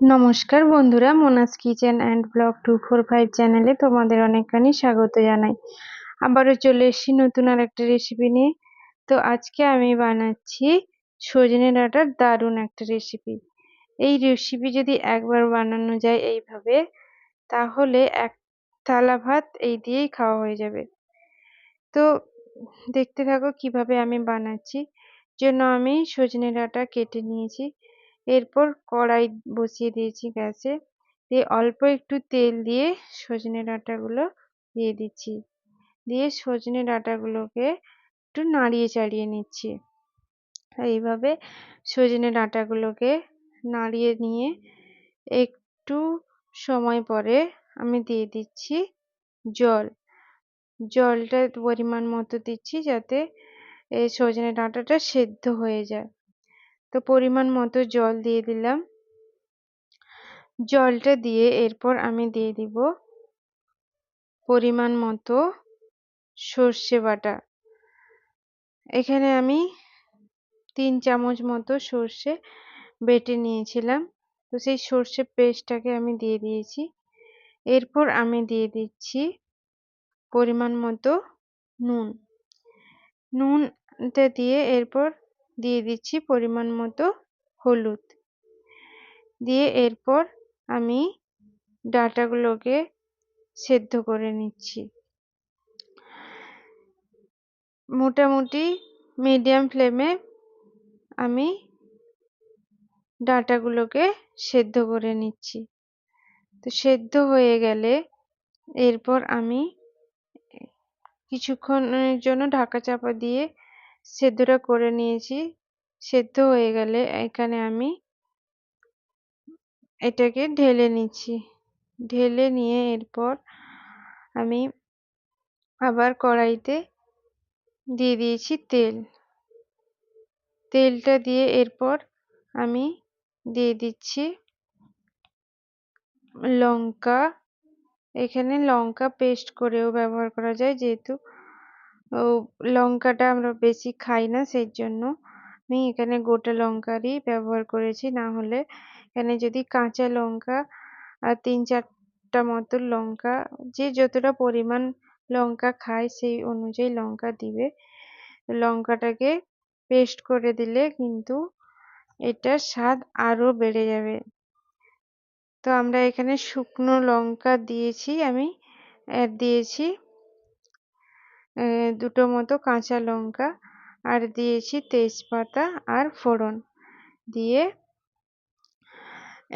নমস্কার বন্ধুরা, Mona's kitchen and blog two four five চ্যানেলে তোমাদের অনেকখানি স্বাগত জানাই। আবারও চলে এসেছি নতুন আর একটা রেসিপি নিয়ে। তো আজকে আমি বানাচ্ছি সজনে ডাঁটার দারুণ একটা রেসিপি এই রেসিপি যদি একবার বানানো যায় এইভাবে, তাহলে এক থালা ভাত এই দিয়েই খাওয়া হয়ে যাবে। তো দেখতে থাকো কীভাবে আমি বানাচ্ছি। জন্য আমি সজনে ডাঁটা কেটে নিয়েছি। এরপর কড়াই বসিয়ে দিয়েছি গ্যাসে। দিয়ে অল্প একটু তেল দিয়ে সজনে ডাঁটাগুলো দিয়ে দিচ্ছি। দিয়ে সজনে ডাঁটাগুলোকে একটু নাড়িয়ে চাড়িয়ে নিচ্ছি। এইভাবে সজনে ডাঁটাগুলোকে নাড়িয়ে নিয়ে একটু সময় পরে আমি দিয়ে দিচ্ছি জল। জলটা পরিমাণ মতো দিচ্ছি যাতে এই সজনে ডাঁটাটা সেদ্ধ হয়ে যায়। তো পরিমাণ মতো জল দিয়ে দিলাম। জলটা দিয়ে এরপর আমি দিয়ে দিব পরিমাণ মতো সর্ষে বাটা। এখানে আমি তিন চামচ মতো সর্ষে বেটে নিয়েছিলাম। তো সেই সর্ষে পেস্টটাকে আমি দিয়ে দিয়েছি। এরপর আমি দিয়ে দিচ্ছি পরিমাণ মতো নুন। নুনটা দিয়ে এরপর দিয়ে দিচ্ছি পরিমাণ মতো হলুদ। দিয়ে এরপর আমি ডাটাগুলোকে সেদ্ধ করে নিচ্ছি। মোটামুটি মিডিয়াম ফ্লেমে আমি ডাটাগুলোকে সেদ্ধ করে নিচ্ছি। তো সেদ্ধ হয়ে গেলে এরপর আমি কিছুক্ষণের জন্য ঢাকা চাপা দিয়ে সেদ্ধটা করে নিয়েছি। সেদ্ধ হয়ে গেলে এখানে আমি এটাকে ঢেলে নিচ্ছি। ঢেলে নিয়ে এরপর আমি আবার কড়াইতে দিয়ে দিয়েছি তেল। তেলটা দিয়ে এরপর আমি দিয়ে দিচ্ছি লঙ্কা। এখানে লঙ্কা পেস্ট করেও ব্যবহার করা যায়, যেহেতু লঙ্কাটা আমরা বেশি খাই না সেই জন্য আমি এখানে গোটা লঙ্কারই ব্যবহার করেছি। না হলে এখানে যদি কাঁচা লঙ্কা আর তিন চারটা মতো লঙ্কা, যে যতটা পরিমাণ লঙ্কা খায় সেই অনুযায়ী লঙ্কা দিবে। লঙ্কাটাকে পেস্ট করে দিলে কিন্তু এটার স্বাদ আরও বেড়ে যাবে। তো আমরা এখানে শুকনো লঙ্কা দিয়েছি, আমি আর দুটো মতো কাঁচা লঙ্কা আর দিয়েছি তেজপাতা আর ফোড়ন। দিয়ে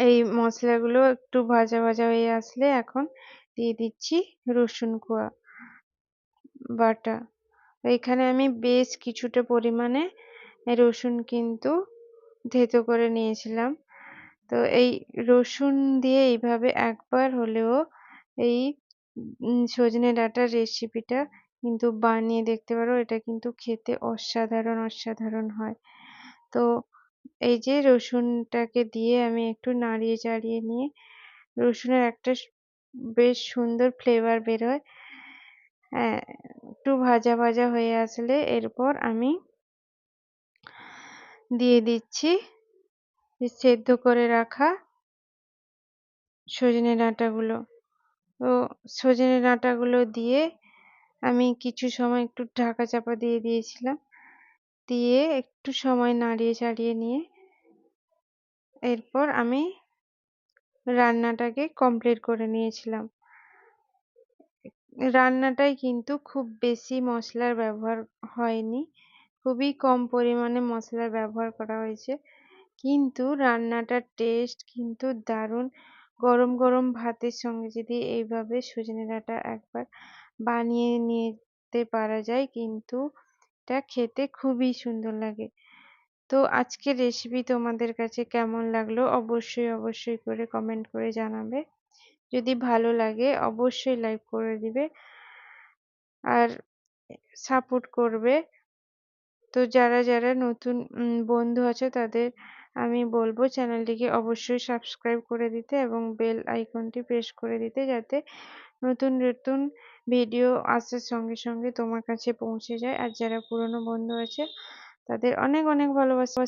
এই মশলাগুলো একটু ভাজা ভাজা হয়ে আসলে এখন দিয়ে দিচ্ছি রসুন কোয়া, বাটা। এখানে আমি বেশ কিছুটা পরিমাণে রসুন কিন্তু থেতো করে নিয়েছিলাম। তো এই রসুন দিয়ে এইভাবে একবার হলেও এই সজনে ডাঁটার রেসিপিটা কিন্তু বানিয়ে দেখতে পারো, এটা কিন্তু খেতে অসাধারণ অসাধারণ হয়। তো এই যে রসুনটাকে দিয়ে আমি একটু নাড়িয়ে চাড়িয়ে নিয়ে, রসুনের একটা বেশ সুন্দর ফ্লেভার বেরোয় হ্যাঁ। একটু ভাজা ভাজা হয়ে আসলে এরপর আমি দিয়ে দিচ্ছি সেদ্ধ করে রাখা সজনে ডাঁটাগুলো। তো সজনে ডাঁটাগুলো দিয়ে আমি কিছু সময় একটু ঢাকা চাপা দিয়ে দিয়েছিলাম। দিয়ে একটু সময় নাড়িয়ে চাড়িয়ে নিয়ে এরপর আমি রান্নাটাকে কমপ্লিট করে নিয়েছিলাম। রান্নাটায় কিন্তু খুব বেশি মশলার ব্যবহার হয়নি। খুবই কম পরিমাণে মশলার ব্যবহার করা হয়েছে। কিন্তু রান্নাটার টেস্ট কিন্তু দারুণ। গরম গরম ভাতের সঙ্গে যদি এইভাবে সজনে ডাঁটা একবার বানিয়ে নিতে পারা যায় কিন্তু এটা খেতে খুবই সুন্দর লাগে। তো আজকের রেসিপি তোমাদের কাছে কেমন লাগল অবশ্যই অবশ্যই করে কমেন্ট করে জানাবে। যদি ভালো লাগে অবশ্যই লাইক করে দিবে আর সাপোর্ট করবে। তো যারা যারা নতুন বন্ধু আছে তাদের আমি বলব চ্যানেলটিকে অবশ্যই সাবস্ক্রাইব করে দিতে এবং বেল আইকনটি প্রেস করে দিতে যাতে নতুন নতুন ভিডিও আসার সঙ্গে সঙ্গে তোমার কাছে পৌঁছে যায়। আর যারা পুরনো বন্ধু আছে, তাদের অনেক অনেক ভালোবাসা।